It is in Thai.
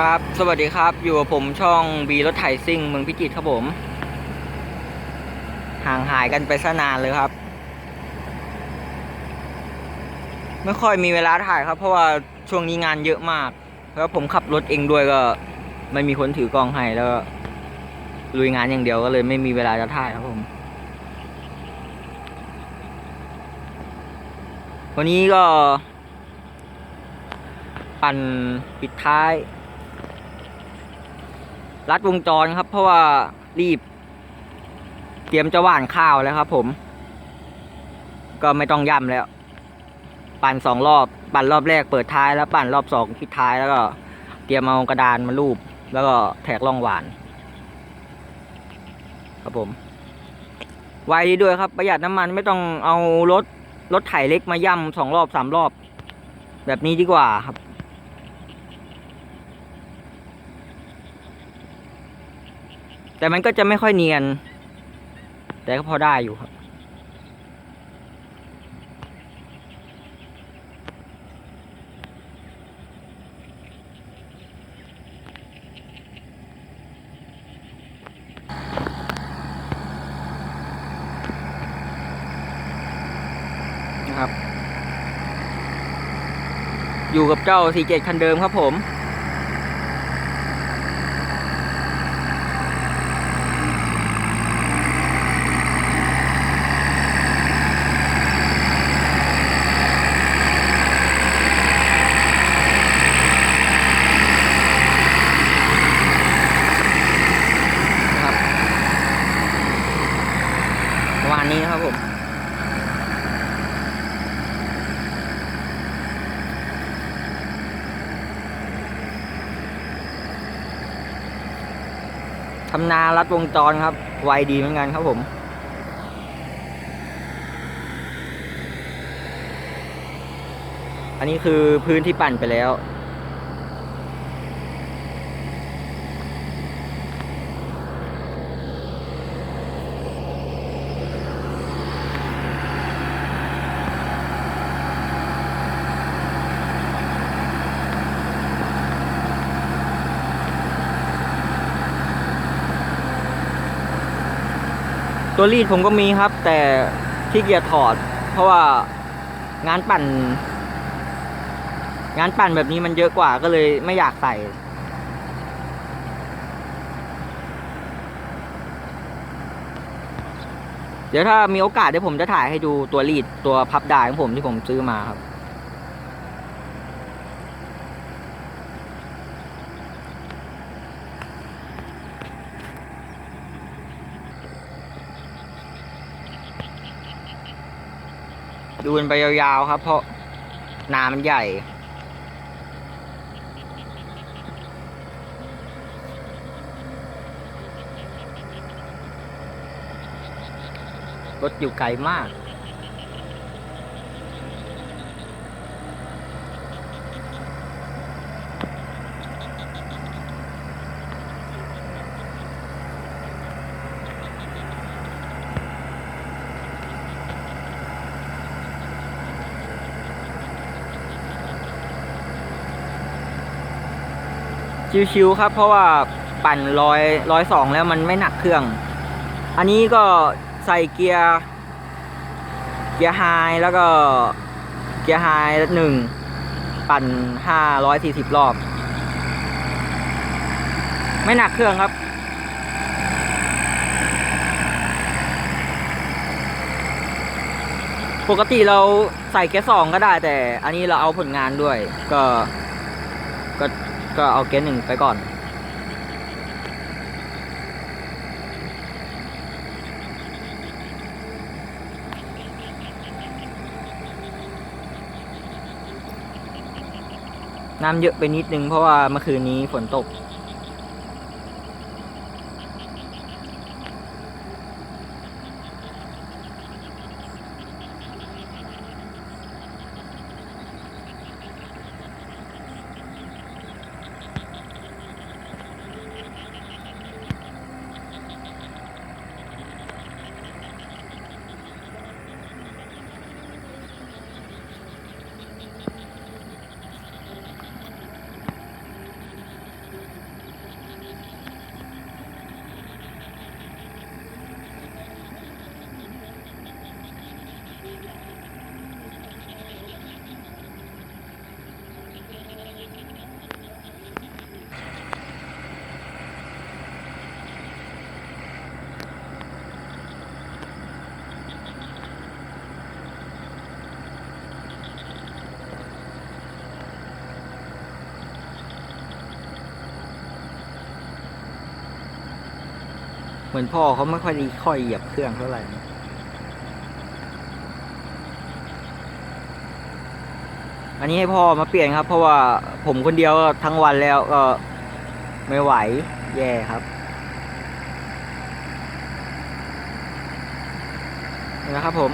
ครับ สวัสดีครับ อยู่กับผมช่องบีรถไถซิ่งเมืองพิจิตรครับผม ห่างหายกันไปซะนานเลยครับ ไม่ค่อยมีเวลาถ่ายครับ เพราะว่าช่วงนี้งานเยอะมาก แล้วผมขับรถเองด้วยก็ ไม่มีคนถือกล้องให้แล้วลุยงานอย่างเดียวก็เลยไม่มีเวลาจะถ่ายครับผม วันนี้ก็ ปั่นปิดท้าย รัดวงจรครับ เพราะว่ารีบ เตรียมจะหว่านข้าวแล้วครับ ผม ก็ไม่ต้องย่ำแล้ว ปั่นสองรอบ ปั่นรอบแรกเปิดท้ายแล้วปั่นรอบสองปิดท้ายแล้วก็ เตรียมเอากระดานมาลูบแล้วก็แทกล่องหวาน ครับผม ไวดีด้วยครับ ประหยัดน้ำมันไม่ต้องเอารถรถไถเล็กมาย่ำสองรอบสามรอบ แบบนี้ดีกว่าครับ แต่มันก็จะไม่ค่อยเนียน แต่ก็พอได้อยู่ครับ นะครับ อยู่กับเจ้า 47 คันเดิมครับผม นะครับประมาณนี้นะครับผม ทำนารัดวงจรครับ ไวดีเหมือนกันครับผม อันนี้คือพื้นที่ปั่นไปแล้ว ตัวรีดผมก็มีครับ แต่ที่เกียจถอด เพราะว่างานปั่น งานปั่นแบบนี้มันเยอะกว่าก็เลยไม่อยากใส่เดี๋ยวถ้ามีโอกาสเดี๋ยวผมจะถ่ายให้ดูตัวรีดตัวพับดายของผมที่ผมซื้อมาครับ ดูกันไปยาวๆครับ เพราะนามันใหญ่ รถอยู่ไกลมาก ชิวๆครับ เพราะว่าปั่นร้อยร้อยสองแล้วมันไม่หนักเครื่อง อันนี้ก็ใส่เกียร์ เกียร์ไฮแล้วก็เกียร์ไฮหนึ่งปั่นห้าร้อยสี่สิบรอบ ไม่หนักเครื่องครับปกติเราใส่เกียร์สองก็ได้แต่อันนี้เราเอาผลงานด้วย ก็ก็ ก็เอาเกียร์หนึ่งไปก่อน น้ำเยอะไปนิดนึงเพราะว่าเมื่อคืนนี้ฝนตก เหมือนพ่อเขาไม่ค่อยดีค่อยเหยียบเครื่องเท่าไหร่ อันนี้ให้พ่อมาเปลี่ยนครับ เพราะว่าผมคนเดียวก็ทั้งวันแล้วก็ไม่ไหวแย่ครับนี่นะครับผม